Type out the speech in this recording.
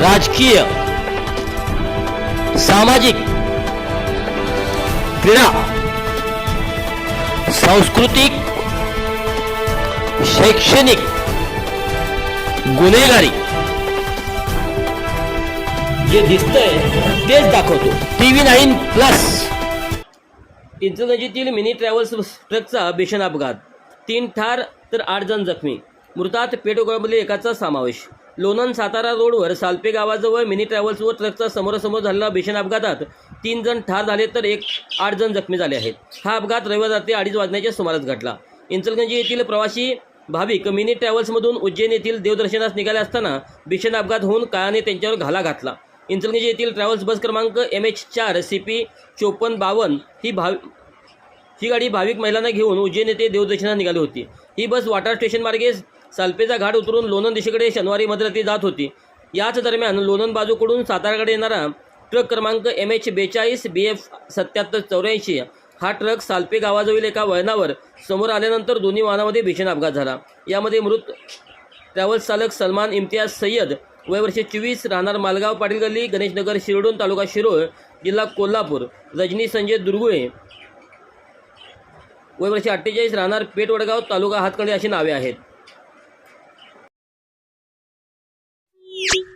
राजकीय सामाजिक क्रीडा सांस्कृतिक शैक्षणिक गुन्हेगारी. जे दिसतंय तेच दाखवतो. TV nine plus. इचलकरंजीतील mini travels ट्रकचा भीषण अपघात. तीन ठार तर आठ जण जखमी. मृतात पेटोगळमधील एकाचा समावेश. लोणंद सातारा रोडवर सालपे गावाजवळ मिनी ट्रॅव्हल्स व ट्रकचा समोरासमोर झालेला भीषण अपघातात तीन जण ठार झाले तर एक आठ जण जखमी झाले आहेत. हा अपघात रविवार रात्री अडीच वाजण्याच्या सुमारास घडला. इंचलगंजी येथील प्रवासी भाविक मिनी ट्रॅव्हल्समधून उज्जैन येथील देवदर्शनास निघाले असताना भीषण अपघात होऊन काळाने त्यांच्यावर घाला घातला. इंचलगंजी येथील ट्रॅव्हल्स बस क्रमांक एम एच चार सी पी चोपन्न बावन्न ही भाव ही गाडी भाविक महिलांना घेऊन उज्जैन येथे देवदर्शनास निघाली होती. ही बस वाटार स्टेशन मार्गे सालपेचा घाट उतरून लोणंद दिशेकडे शनिवारी मध्यरात्री जात होती. याच दरम्यान लोणंद बाजूकडून साताराकडे येणारा ट्रक क्रमांक एम एच बेचाळीस बी एफ सत्याहत्तर चौऱ्याऐंशी हा ट्रक सालपे गावाजवळील एका वळणावर समोर आल्यानंतर दोन्ही वाहनामध्ये भीषण अपघात झाला. यामध्ये मृत ट्रॅव्हल्स चालक सलमान इम्तियाज सय्यद वय वर्षे चोवीस राहणार मालगाव पाटील गल्ली गणेशनगर शिरडून तालुका शिरोळ जिल्हा कोल्हापूर रजनी संजय दुर्गुळे वय वर्षे अठ्ठेचाळीस राहणार पेठ वडगाव तालुका हातकणी अशी नावे आहेत. Thank you